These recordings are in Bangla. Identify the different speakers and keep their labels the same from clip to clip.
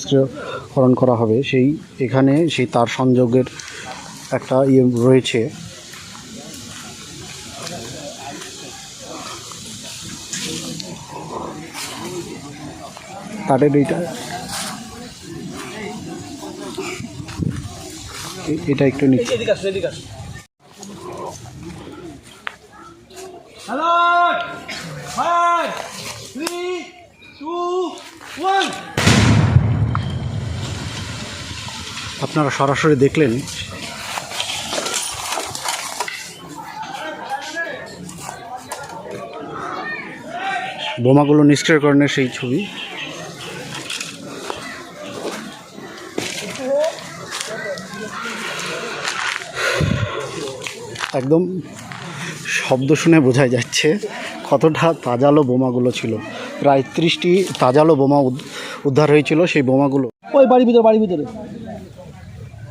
Speaker 1: নিষ্ক্রিয়করণ করা হবে। সেই এখানে সেই তার সংযোগের একটা ইয়ে রয়েছে। তারের এইটা এটা একটু নিচে।
Speaker 2: এদিকে আসুন এদিকে আসুন
Speaker 1: আপনারা সরাসরি দেখলেন। বোমাগুলো নিষ্ক্রিয়করণের সেই ছবি। একদম শব্দ শুনে বোঝা যাচ্ছে কতটা তাজালো বোমাগুলো ছিল। প্রায় ত্রিশটি তাজালো বোমা উদ- উদ্ধার হয়েছিল সেই বোমাগুলো।
Speaker 2: ওই বাড়ির ভিতরে বাড়ির ভিতরে।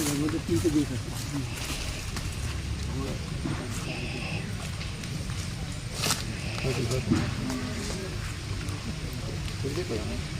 Speaker 1: これでこれね。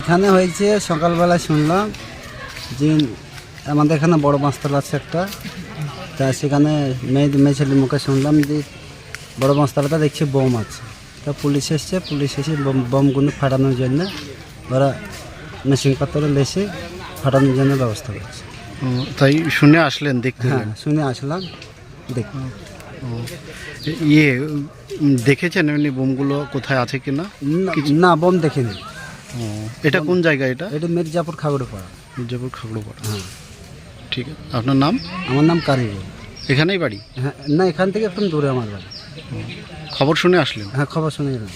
Speaker 3: এখানে হয়েছে সকালবেলা শুনলাম যে আমাদের এখানে বড় মাছতলা আছে একটা। তা সেখানে মেয়ে মেয়ে ছেলের মুখে শুনলাম যে বড় মাছতলাটা দেখছি বোম আছে। তা পুলিশ এসছে, পুলিশ এসে বোম- বোমগুলো ফাটানোর জন্য ওরা মেশিন পাথরে লেসে ফাটানোর জন্য ব্যবস্থা করছে।
Speaker 1: ও, তাই শুনে আসলেন দেখতে?
Speaker 3: হ্যাঁ শুনে আসলাম দেখ
Speaker 1: ইয়ে উম, দেখেছেন এমনি বোমগুলো কোথায় আছে কিনা?
Speaker 3: না না বোম দেখিনি।
Speaker 1: ও, এটা কোন জায়গা এটা?
Speaker 3: এটা মির্জাপুর খাগড়ে পড়া
Speaker 1: মির্জাপুর খাগড়োপাড়া। ঠিক আছে। আপনার নাম?
Speaker 3: আমার নাম কারিগর।
Speaker 1: এখানেই বাড়ি?
Speaker 3: হ্যাঁ না এখান থেকে একটু দূরে আমার বাড়ি।
Speaker 1: খবর শুনে আসলেন?
Speaker 3: হ্যাঁ খবর শুনে এলাম।